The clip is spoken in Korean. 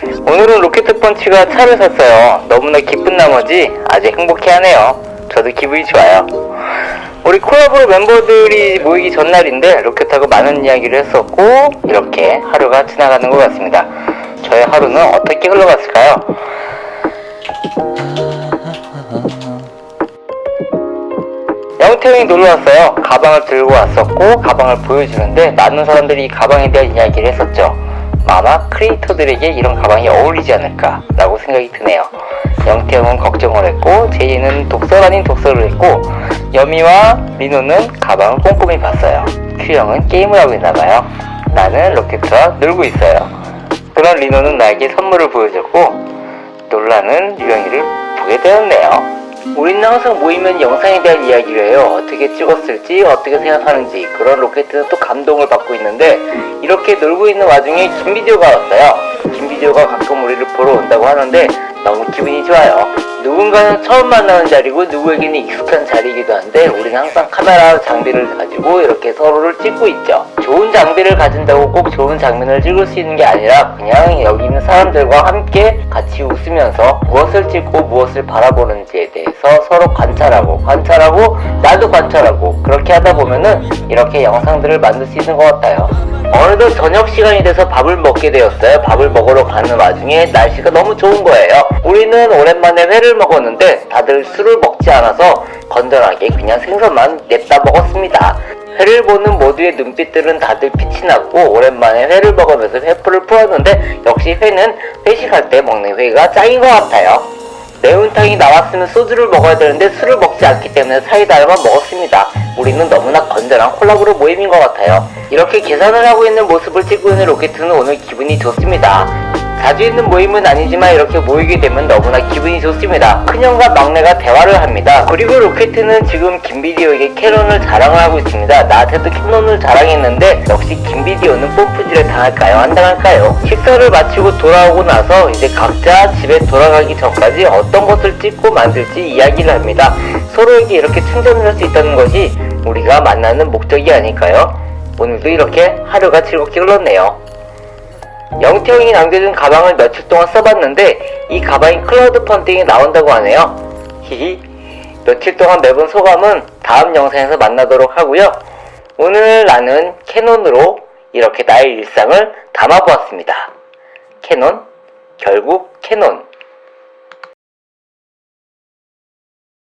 오늘은 로켓 펀치가 차를 샀어요. 너무나 기쁜 나머지 아주 행복해하네요. 저도 기분이 좋아요. 우리 콜라보 멤버들이 모이기 전날인데 로켓하고 많은 이야기를 했었고 이렇게 하루가 지나가는 것 같습니다. 저의 하루는 어떻게 흘러갔을까요? 영태형이 놀러 왔어요. 가방을 들고 왔었고 가방을 보여주는데 많은 사람들이 이 가방에 대한 이야기를 했었죠. 아마 크리에이터들에게 이런 가방이 어울리지 않을까 라고 생각이 드네요. 영태형은 걱정을 했고 제이는 독설 아닌 독설을 했고 여미와 민호는 가방을 꼼꼼히 봤어요. 큐형은 게임을 하고 있나봐요. 나는 로켓과 놀고 있어요. 그런 리노는 나에게 선물을 보여줬고 놀라는 유영이를 보게 되었네요. 우리는 항상 모이면 영상에 대한 이야기를 해요. 어떻게 찍었을지, 어떻게 생각하는지. 그런 로켓은 또 감동을 받고 있는데, 이렇게 놀고 있는 와중에 김비디오가 왔어요. 김비디오가 가끔 우리를 보러 온다고 하는데, 너무 기분이 좋아요. 누군가는 처음 만나는 자리고, 누구에게는 익숙한 자리이기도 한데, 우리는 항상 카메라 장비를 가지고 이렇게 서로를 찍고 있죠. 좋은 장비를 가진다고 꼭 좋은 장면을 찍을 수 있는 게 아니라, 그냥 여기 있는 사람들과 함께 같이 웃으면서 무엇을 찍고 무엇을 바라보는지에 대해서 서로 관찰하고 관찰하고 나도 관찰하고 그렇게 하다 보면은 이렇게 영상들을 만들 수 있는 것 같아요. 어느덧 저녁 시간이 돼서 밥을 먹게 되었어요. 밥을 먹으러 가는 와중에 날씨가 너무 좋은 거예요. 우리는 오랜만에 회를 먹었는데 다들 술을 먹지 않아서 건전하게 그냥 생선만 냅다 먹었습니다. 회를 보는 모두의 눈빛들은 다들 빛이 났고 오랜만에 회를 먹으면서 회풀을 풀었는데 역시 회는 회식할 때 먹는 회가 짱인 것 같아요. 매운탕이 나왔으면 소주를 먹어야 되는데 술을 먹지 않기 때문에 사이다만 먹었습니다. 우리는 너무나 건전한 콜라보로 모임인 것 같아요. 이렇게 계산을 하고 있는 모습을 찍고 있는 로켓은 오늘 기분이 좋습니다. 자주 있는 모임은 아니지만 이렇게 모이게 되면 너무나 기분이 좋습니다. 큰형과 막내가 대화를 합니다. 그리고 로켓은 지금 김비디오에게 캐논을 자랑을 하고 있습니다. 나한테도 캐논을 자랑했는데 역시 김비디오는 뽐뿌질에 당할까요? 안 당할까요? 식사를 마치고 돌아오고 나서 이제 각자 집에 돌아가기 전까지 어떤 것을 찍고 만들지 이야기를 합니다. 서로에게 이렇게 충전을 할 수 있다는 것이 우리가 만나는 목적이 아닐까요? 오늘도 이렇게 하루가 즐겁게 흘렀네요. 영태형이 남겨준 가방을 며칠 동안 써봤는데 이 가방이 클라우드 펀딩에 나온다고 하네요. 히히. 며칠 동안 매번 소감은 다음 영상에서 만나도록 하고요. 오늘 나는 캐논으로 이렇게 나의 일상을 담아보았습니다. 캐논? 결국 캐논.